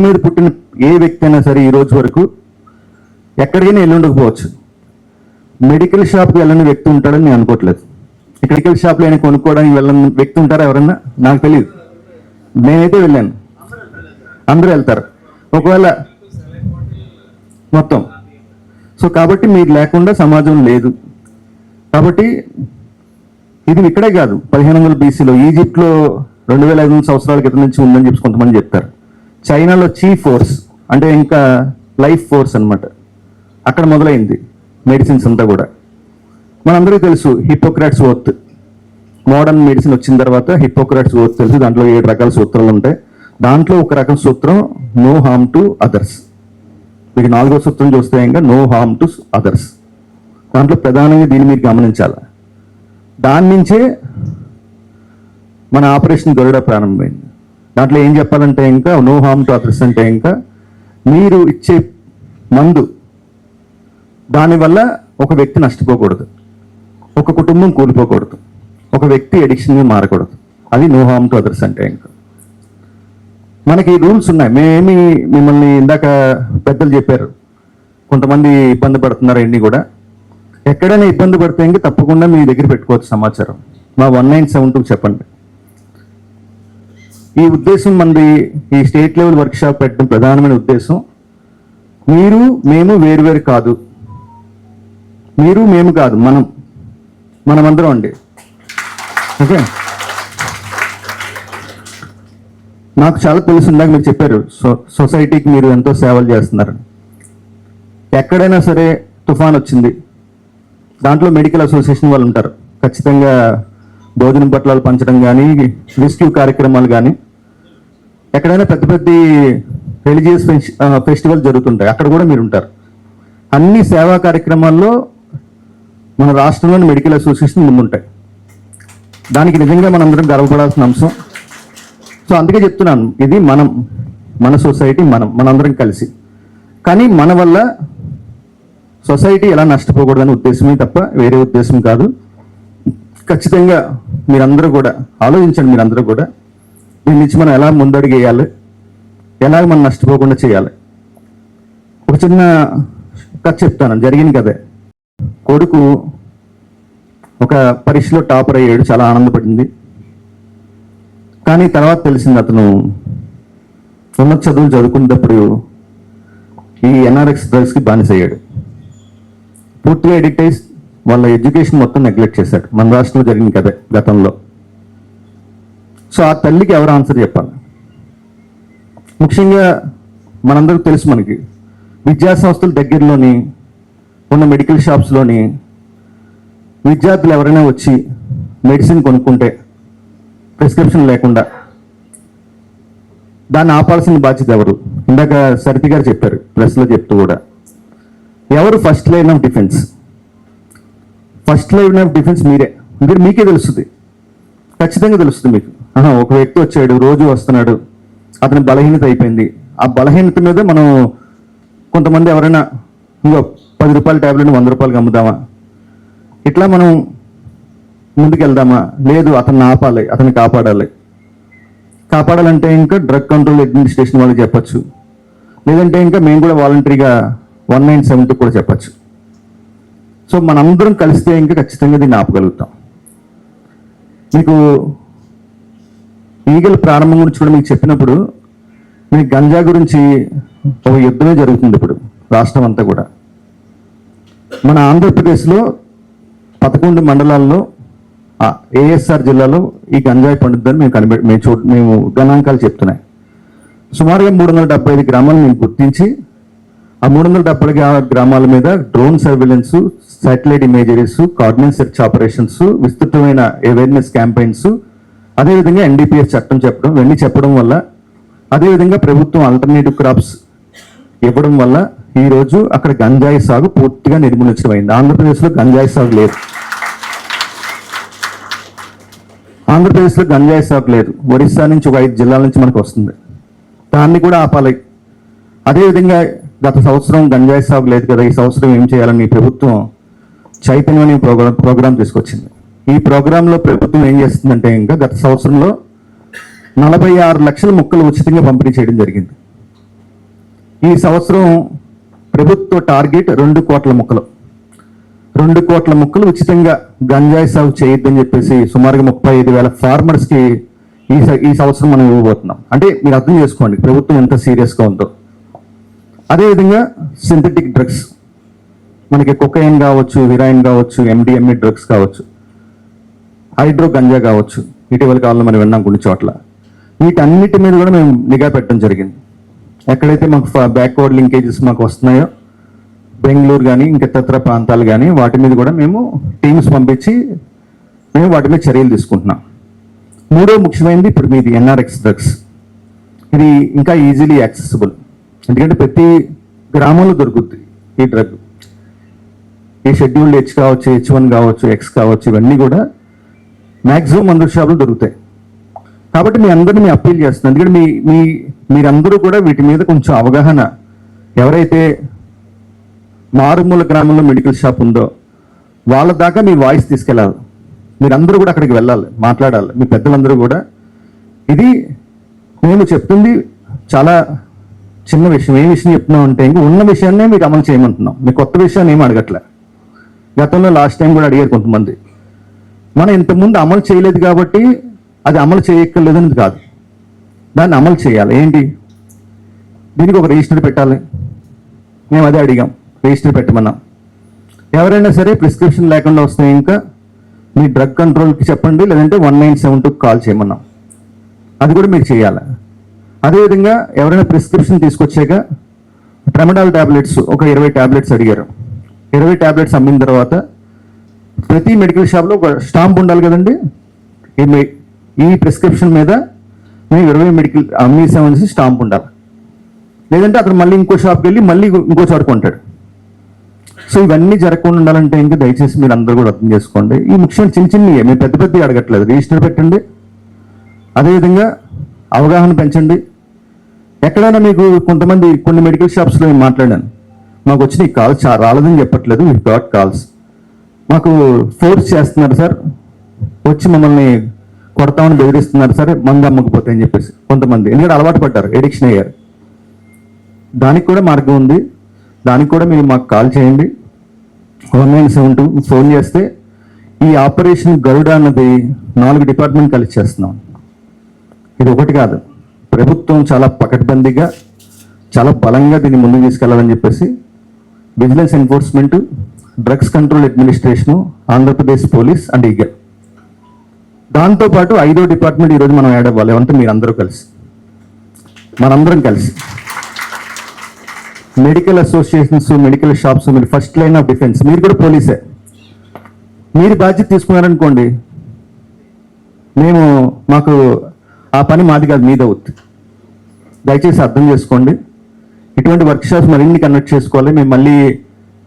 మీద పుట్టిన ఏ వ్యక్తి అయినా సరే ఈ రోజు వరకు ఎక్కడికైనా వెళ్ళి ఉండకపోవచ్చు మెడికల్ షాప్కి వెళ్ళని వ్యక్తి ఉంటాడని నేను అనుకోవట్లేదు. మెడికల్ షాప్లో అయినా కొనుక్కోవడానికి వెళ్ళని వ్యక్తి ఉంటారా ఎవరన్నా? నాకు తెలియదు నేనైతే వెళ్ళాను. అందరూ వెళ్తారు. ఒకవేళ మొత్తం. సో కాబట్టి మీరు లేకుండా సమాజం లేదు. కాబట్టి ఇది ఇక్కడే కాదు. పదిహేను వందల బీసీలో ఈజిప్ట్లో రెండు వేల ఐదు వందల సంవత్సరాల క్రితం నుంచి ఉందని చెప్పి కొంతమంది చెప్తారు. చైనాలో చీఫ్ ఫోర్స్ అంటే ఇంకా లైఫ్ ఫోర్స్ అన్నమాట. అక్కడ మొదలైంది మెడిసిన్స్ అంతా కూడా. మనందరికీ తెలుసు హిపోక్రాట్స్ ఓత్ మోడర్న్ మెడిసిన్ వచ్చిన తర్వాత హిపోక్రాట్స్ ఓత్ తెలుసు. దాంట్లో ఏడు రకాల సూత్రాలు ఉంటాయి. దాంట్లో ఒక రకం సూత్రం నో హార్మ్ టు అదర్స్ మీకు నాలుగో సూత్రం చూస్తే ఇంకా నో హార్మ్ టు అదర్స్ దాంట్లో ప్రధానంగా దీన్ని మీరు గమనించాలి. దాని నుంచే మన ఆపరేషన్ గరుడ ప్రారంభమైంది. దాంట్లో ఏం చెప్పాలంటే ఇంకా నో హార్మ్ టు అదర్స్ అంటే ఇంకా మీరు ఇచ్చే మందు దానివల్ల ఒక వ్యక్తి నష్టపోకూడదు. ఒక కుటుంబం కూలిపోకూడదు. ఒక వ్యక్తి ఎడిక్షన్గా మారకూడదు. అది నో హార్మ్ టు అదర్స్ అంటే ఇంకా. మనకి రూల్స్ ఉన్నాయి. మేమేమి మిమ్మల్ని ఇందాక పెద్దలు చెప్పారు. కొంతమంది ఇబ్బంది పడుతున్నారు అన్ని కూడా. ఎక్కడైనా ఇబ్బంది పడితే ఇంకా తప్పకుండా మీ దగ్గర పెట్టుకోవచ్చు సమాచారం. మా వన్ నైన్ సెవెన్ టూ చెప్పండి. ఈ ఉద్దేశం మనది ఈ స్టేట్ లెవెల్ వర్క్ షాప్ పెట్టడం ప్రధానమైన ఉద్దేశం. మీరు మేము వేరువేరు కాదు. మీరు మేము కాదు. మనం మనమందరం అండి. ఓకే? నాకు చాలా తెలుసు ఇందాక మీరు చెప్పారు సో సొసైటీకి మీరు ఎంతో సేవలు చేస్తున్నారు. ఎక్కడైనా సరే తుఫాన్ వచ్చింది. దాంట్లో మెడికల్ అసోసియేషన్ వాళ్ళు ఉంటారు. ఖచ్చితంగా భోజనం పట్లాలు పంచడం కానీ రెస్క్యూ కార్యక్రమాలు కానీ ఎక్కడైనా పెద్ద పెద్ద రిలీజియస్ ఫెస్టివల్ జరుగుతుంటాయి. అక్కడ కూడా మీరు ఉంటారు అన్ని సేవా కార్యక్రమాల్లో మన రాష్ట్రంలోని మెడికల్ అసోసియేషన్ ముందుంటాయి. దానికి నిజంగా మనందరం గర్వపడాల్సిన అంశం. సో అందుకే చెప్తున్నాను ఇది మనం మన సొసైటీ మనం మనందరం కలిసి. కానీ మన వల్ల సొసైటీ ఎలా నష్టపోకూడదనే ఉద్దేశమే తప్ప వేరే ఉద్దేశం కాదు. ఖచ్చితంగా మీరందరూ కూడా ఆలోచించండి మీరందరూ కూడా దీని నుంచి మనం ఎలా ముందడుగు వేయాలి? ఎలా మనం నష్టపోకుండా చేయాలి? ఒక చిన్న కథ చెప్తాను. జరిగింది కదే కొడుకు ఒక పరీక్షలో టాపర్ అయ్యాడు. చాలా ఆనందపడింది. కానీ తర్వాత తెలిసింది అతను ఉన్నత చదువులు చదువుకునేటప్పుడు ఈ ఎన్ఆర్ఎక్స్ డ్రగ్స్కి బానిస అయ్యాడు పూర్తిగా ఎడిక్ట్ అయి వాళ్ళ ఎడ్యుకేషన్ మొత్తం నెగ్లెక్ట్ చేశాడు. మన రాష్ట్రంలో జరిగింది కదే గతంలో. సో ఆ తల్లికి ఎవరు ఆన్సర్ చెప్పాలి? ముఖ్యంగా మనందరికీ తెలుసు మనకి విద్యా సంస్థల దగ్గరలోని ఉన్న మెడికల్ షాప్స్లోని విద్యార్థులు ఎవరైనా వచ్చి మెడిసిన్ కొనుక్కుంటే ప్రిస్క్రిప్షన్ లేకుండా దాన్ని ఆపాల్సిన బాధ్యత ఎవరు? ఇందాక సరితి గారు చెప్పారు ప్రెస్లో చెప్తూ కూడా. ఎవరు first line of defence first line of defence మీరే. మీరు మీకే తెలుస్తుంది. ఖచ్చితంగా తెలుస్తుంది మీకు. ఒక వ్యక్తి వచ్చాడు రోజు వస్తున్నాడు. అతని బలహీనత అయిపోయింది. ఆ బలహీనత మీద మనం కొంతమంది ఎవరైనా ఇంకో పది రూపాయల ట్యాబ్లెట్ వంద రూపాయలకి అమ్ముదామా? ఇట్లా మనం ముందుకెళ్దామా? లేదు అతన్ని ఆపాలి అతన్ని కాపాడాలి. కాపాడాలంటే ఇంకా డ్రగ్ కంట్రోల్ అడ్మినిస్ట్రేషన్ వాళ్ళకి చెప్పచ్చు. లేదంటే ఇంకా మేము కూడా వాలంటరీగా వన్ నైన్ సెవెన్ కూడా చెప్పచ్చు. సో మనందరం కలిస్తే ఇంకా ఖచ్చితంగా దీన్ని ఆపగలుగుతాం. మీకు ఈగల ప్రారంభం గురించి కూడా మీకు చెప్పినప్పుడు మీ గంజా గురించి ఒక యుద్ధమే జరుగుతుంది ఇప్పుడు రాష్ట్రం అంతా కూడా. మన ఆంధ్రప్రదేశ్లో పదకొండు మండలాల్లో ఏఎస్ఆర్ జిల్లాలో ఈ గంజాయి పండుద్దని మేము కనిపె మేము చూ మేము గణాంకాలు చెప్తున్నాయి. సుమారుగా మూడు వందల డెబ్బై ఐదు గ్రామాలు మేము గుర్తించి ఆ మూడు వందల డెబ్బై ఆరు గ్రామాల మీద drone surveillance satellite imageries cordon search operations విస్తృతమైన అవేర్నెస్ క్యాంపెయిన్స్ అదేవిధంగా ఎన్డీపీఎస్ చట్టం చెప్పడం ఇవన్నీ చెప్పడం వల్ల అదేవిధంగా ప్రభుత్వం ఆల్టర్నేటివ్ క్రాప్స్ ఇవ్వడం వల్ల ఈరోజు అక్కడ గంజాయి సాగు పూర్తిగా నిర్మూలించడమైంది ఆంధ్రప్రదేశ్లో గంజాయి సాగు లేదు. ఆంధ్రప్రదేశ్లో గంజాయి సాగు లేదు. ఒరిస్సా నుంచి ఒక ఐదు జిల్లాల నుంచి మనకు వస్తుంది. దాన్ని కూడా ఆపాలి. అదేవిధంగా గత సంవత్సరం గంజాయి సాగు లేదు కదా ఈ సంవత్సరం ఏం చేయాలని ప్రభుత్వం చైతన్యం అనే ప్రోగ్రామ్ ప్రోగ్రామ్ తీసుకొచ్చింది. ఈ ప్రోగ్రాంలో ప్రభుత్వం ఏం చేస్తుందంటే ఇంకా గత సంవత్సరంలో నలభై ఆరు లక్షల మొక్కలు ఉచితంగా పంపిణీ చేయడం జరిగింది. ఈ సంవత్సరం ప్రభుత్వ టార్గెట్ రెండు కోట్ల ముక్కలు. రెండు కోట్ల ముక్కలు ఉచితంగా గంజాయి సాగు చేయొద్దని చెప్పేసి సుమారుగా ముప్పై ఐదు వేల ఫార్మర్స్కి ఈ ఈ సంవత్సరం మనం ఇవ్వబోతున్నాం. అంటే మీరు అర్థం చేసుకోండి ప్రభుత్వం ఎంత సీరియస్గా ఉందో. అదేవిధంగా సింథటిక్ డ్రగ్స్ మనకి కొకైన్ కావచ్చు హిరాయిన్ కావచ్చు ఎండిఎంఏ డ్రగ్స్ కావచ్చు. హైడ్రో గంజా కావచ్చు. ఇటీవల కాలంలో మనం విన్నాం కొన్ని చోట్ల. వీటన్నిటి మీద కూడా మేము నిఘా పెట్టడం జరిగింది. ఎక్కడైతే మాకు బ్యాక్వర్డ్ లింకేజెస్ మాకు వస్తున్నాయో బెంగళూరు కానీ ఇంకా ఇతర ప్రాంతాలు కానీ వాటి మీద కూడా మేము టీమ్స్ పంపించి మేము వాటి మీద చర్యలు తీసుకుంటున్నాం. మూడో ముఖ్యమైనది ఇప్పుడు మీది ఎన్ఆర్ఎక్స్ డ్రగ్స్. ఇది ఇంకా ఈజీలీ యాక్సెసిబుల్. ఎందుకంటే ప్రతి గ్రామంలో దొరుకుద్ది ఈ డ్రగ్. ఈ షెడ్యూల్డ్ హెచ్ కావచ్చు హెచ్ వన్ కావచ్చు ఎక్స్ కావచ్చు ఇవన్నీ కూడా మ్యాక్సిమం మందుల షాపులు దొరుకుతాయి. కాబట్టి మీ అందరిని మీ అప్పీల్ చేస్తున్నాను. ఎందుకంటే మీ మీ మీరందరూ కూడా వీటి మీద కొంచెం అవగాహన. ఎవరైతే మారుమూల గ్రామంలో మెడికల్ షాప్ ఉందో వాళ్ళ దాకా మీ వాయిస్ తీసుకెళ్ళాలి. మీరందరూ కూడా అక్కడికి వెళ్ళాలి మాట్లాడాలి. మీ పెద్దలందరూ కూడా. ఇది మేము చెప్తుంది చాలా చిన్న విషయం. ఏ విషయం చెప్తున్నాం అంటే ఇంక ఉన్న విషయాన్నే మీకు అమలు చేయమంటున్నాం. మీ కొత్త విషయాన్ని ఏమి అడగట్లే. గతంలో లాస్ట్ టైం కూడా అడిగారు కొంతమంది. మనం ఇంతకుముందు అమలు చేయలేదు కాబట్టి అది అమలు చేయక్కర్లేదని కాదు. దాన్ని అమలు చేయాలి. ఏంటి? దీనికి ఒక రిజిస్టర్ పెట్టాలి. మేము అదే అడిగాం. రిజిస్టర్ పెట్టమన్నాం. ఎవరైనా సరే ప్రిస్క్రిప్షన్ లేకుండా వస్తే ఇంకా మీ డ్రగ్ కంట్రోల్కి చెప్పండి లేదంటే వన్ నైన్ సెవెన్ టూకి కాల్ చేయమన్నాం. అది కూడా మీరు చేయాలి. అదేవిధంగా ఎవరైనా ప్రిస్క్రిప్షన్ తీసుకొచ్చాక ట్రెమడాల్ ట్యాబ్లెట్స్ ఒక ఇరవై టాబ్లెట్స్ అడిగారు. ఇరవై ట్యాబ్లెట్స్ అమ్మిన తర్వాత ప్రతి మెడికల్ షాప్లో ఒక స్టాంప్ ఉండాలి కదండి. ఈ ఈ ప్రిస్క్రిప్షన్ మీద మేము ఇరవై మెడికల్ అమ్మేసామనేసి స్టాంప్ ఉండాలి. లేదంటే అతను మళ్ళీ ఇంకో షాప్కి వెళ్ళి మళ్ళీ ఇంకో చోట కొంటాడు. సో ఇవన్నీ జరగకుండా ఉండాలంటే ఇంకా దయచేసి మీరు అందరూ కూడా అర్థం చేసుకోండి. ఈ ముఖ్యమైన చిన్న చిన్నవి మేము పెద్ద పెద్ద అడగట్లేదు. రిజిస్టర్ పెట్టండి. అదేవిధంగా అవగాహన పెంచండి. ఎక్కడైనా మీకు కొంతమంది కొన్ని మెడికల్ షాప్స్లో నేను మాట్లాడాను. మాకు వచ్చిన ఈ కాల్స్ రాలేదని చెప్పట్లేదు. వీ డాట్ కాల్స్ మాకు ఫోర్స్ చేస్తున్నారు సార్. వచ్చి మమ్మల్ని కొడతామని బెదిరిస్తున్నారు సార్. మందు అమ్మకపోతే అని చెప్పేసి కొంతమంది. ఎందుకంటే అలవాటు పడ్డారు ఎడిక్షన్ అయ్యారు. దానికి కూడా మార్గం ఉంది. దానికి కూడా మీరు మాకు కాల్ చేయండి. One nine seven two phone చేస్తే ఈ ఆపరేషన్ గరుడ అన్నది నాలుగు డిపార్ట్మెంట్ కలిసి చేస్తున్నాం. ఇది ఒకటి కాదు. ప్రభుత్వం చాలా పకడ్బందీగా చాలా బలంగా దీన్ని ముందుకు తీసుకెళ్ళాలని చెప్పేసి vigilance enforcement drugs control administration Andhra Pradesh police and Eagle దాంతోపాటు ఐదో డిపార్ట్మెంట్ ఈరోజు మనం యాడ్ అవ్వాలి. ఏమంటే మీరందరూ కలిసి. మనందరం కలిసి. మెడికల్ అసోసియేషన్స్ మెడికల్ షాప్స్ మీరు ఫస్ట్ లైన్ ఆఫ్ డిఫెన్స్. మీరు కూడా పోలీసే. మీరు బాధ్యత తీసుకున్నారనుకోండి మేము మాకు ఆ పని మాది కాదు మీద అవుతుంది. దయచేసి అర్థం చేసుకోండి. ఇటువంటి వర్క్ షాప్స్ మరిన్ని కండక్ట్ చేసుకోవాలి. మేము మళ్ళీ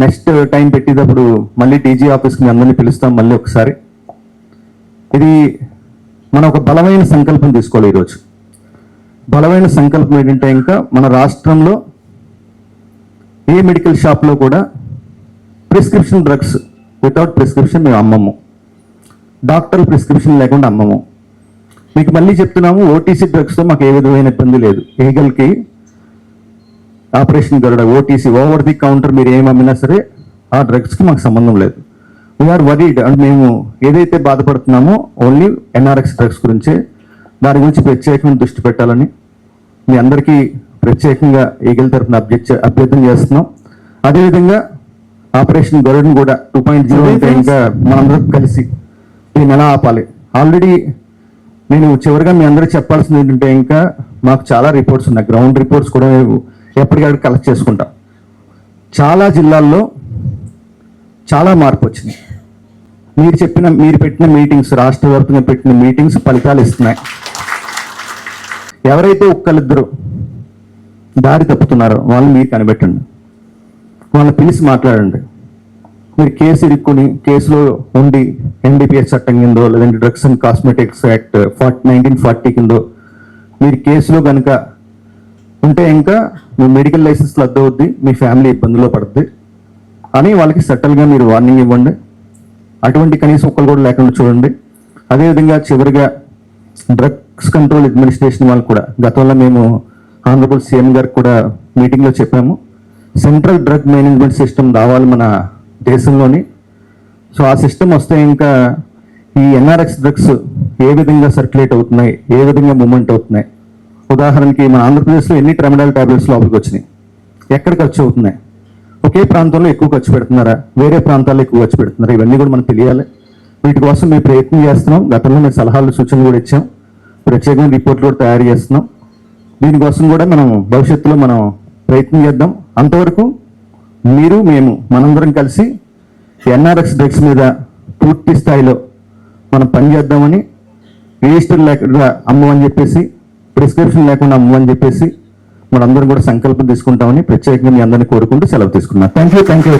నెక్స్ట్ టైం పెట్టేటప్పుడు మళ్ళీ డీజీ ఆఫీస్కి మీ అందరినీ పిలుస్తాం మళ్ళీ ఒకసారి. ఇది మనం ఒక బలమైన సంకల్పం తీసుకోవాలి ఈరోజు. బలమైన సంకల్పం ఏంటంటే ఇంకా మన రాష్ట్రంలో ఏ మెడికల్ షాప్లో కూడా ప్రిస్క్రిప్షన్ డ్రగ్స్ వితౌట్ ప్రిస్క్రిప్షన్ మేము అమ్మము. డాక్టర్ ప్రిస్క్రిప్షన్ లేకుండా అమ్మము. మీకు మళ్ళీ చెప్తున్నాము ఓటీసీ డ్రగ్స్తో మాకు ఏ విధమైన ఇబ్బంది లేదు. ఏగల్కి operation Garuda OTC over the counter మీరు ఏం అమ్మినా సరే ఆ డ్రగ్స్కి మాకు సంబంధం లేదు. వీఆర్ వరీడ్ అండ్ మేము ఏదైతే బాధపడుతున్నామో ఓన్లీ ఎన్ఆర్ఎక్స్ డ్రగ్స్ గురించే దాని గురించి ప్రత్యేకమైన దృష్టి పెట్టాలని మీ అందరికీ ప్రత్యేకంగా ఈగల్ తరఫున అభ్యర్థ అభ్యర్థన చేస్తున్నాం. అదేవిధంగా ఆపరేషన్ గరుడని కూడా టూ పాయింట్ జీరో అంటే ఇంకా మనందరం కలిసి దీన్ని ఎలా ఆపాలి? ఆల్రెడీ నేను చివరిగా మీ అందరికీ చెప్పాల్సింది ఏంటంటే ఇంకా మాకు చాలా రిపోర్ట్స్ ఉన్నాయి. గ్రౌండ్ రిపోర్ట్స్ కూడా ఎప్పటికప్పుడు కలెక్ట్ చేసుకుంటాం. చాలా జిల్లాల్లో చాలా మార్పు వచ్చింది. మీరు చెప్పిన మీరు పెట్టిన మీటింగ్స్ రాష్ట్ర వ్యాప్తంగా పెట్టిన మీటింగ్స్ ఫలితాలు ఇస్తున్నాయి. ఎవరైతే ఒక్కరిద్దరు దారి తప్పుతున్నారో వాళ్ళని మీరు కనిపెట్టండి. వాళ్ళని పిలిచి మాట్లాడండి. మీరు కేసు ఇరుక్కుని కేసులో ఉండి ఎన్డీపీఎస్ చట్టం కిందో లేదంటే drugs and cosmetics act forty nineteen forty కిందో మీరు కేసులో కనుక ఉంటే ఇంకా మీ మెడికల్ లైసెన్స్ రద్దు అవుద్ది మీ ఫ్యామిలీ ఇబ్బందులో పడుద్ది. అని వాళ్ళకి సెటిల్గా మీరు వార్నింగ్ ఇవ్వండి. అటువంటి కనీసం ఒక్కరు కూడా లేకుండా చూడండి. అదేవిధంగా చివరిగా డ్రగ్స్ కంట్రోల్ అడ్మినిస్ట్రేషన్ వాళ్ళు కూడా గతంలో మేము ఆంధ్రప్రదేశ్ సీఎం గారికి కూడా మీటింగ్లో చెప్పాము. సెంట్రల్ డ్రగ్ మేనేజ్మెంట్ సిస్టమ్ రావాలి మన దేశంలోని. సో ఆ సిస్టమ్ వస్తే ఇంకా ఈ ఎన్ఆర్ఎక్స్ డ్రగ్స్ ఏ విధంగా సర్క్యులేట్ అవుతున్నాయి ఏ విధంగా మూమెంట్ అవుతున్నాయి ఉదాహరణకి మన ఆంధ్రప్రదేశ్లో ఎన్ని ట్రమిడల్ ట్యాబ్లెట్స్ లోపలికి వచ్చినాయి? ఎక్కడ ఖర్చు అవుతున్నాయి? ఒకే ప్రాంతంలో ఎక్కువ ఖర్చు పెడుతున్నారా? వేరే ప్రాంతాల్లో ఎక్కువ ఖర్చు పెడుతున్నారా? ఇవన్నీ కూడా మనకు తెలియాలి. వీటి కోసం మేము ప్రయత్నం చేస్తున్నాం. గతంలో మేము సలహాలు సూచనలు కూడా ఇచ్చాం. ప్రత్యేకమైన రిపోర్ట్లు కూడా తయారు చేస్తున్నాం. దీనికోసం కూడా మనం భవిష్యత్తులో మనం ప్రయత్నం చేద్దాం. అంతవరకు మీరు మేము మనందరం కలిసి ఎన్ఆర్ఎక్స్ డ్రగ్స్ మీద పూర్తి స్థాయిలో మనం పనిచేద్దామని రిజిస్టర్ లేకుండా అమ్మమని చెప్పేసి ప్రిస్క్రిప్షన్ లేకుండా అమ్మని చెప్పేసి మనందరం కూడా సంకల్పం తీసుకుంటామని ప్రత్యేకంగా మీ అందరినీ కోరుకుంటూ సెలవు తీసుకున్నాను. Thank you thank you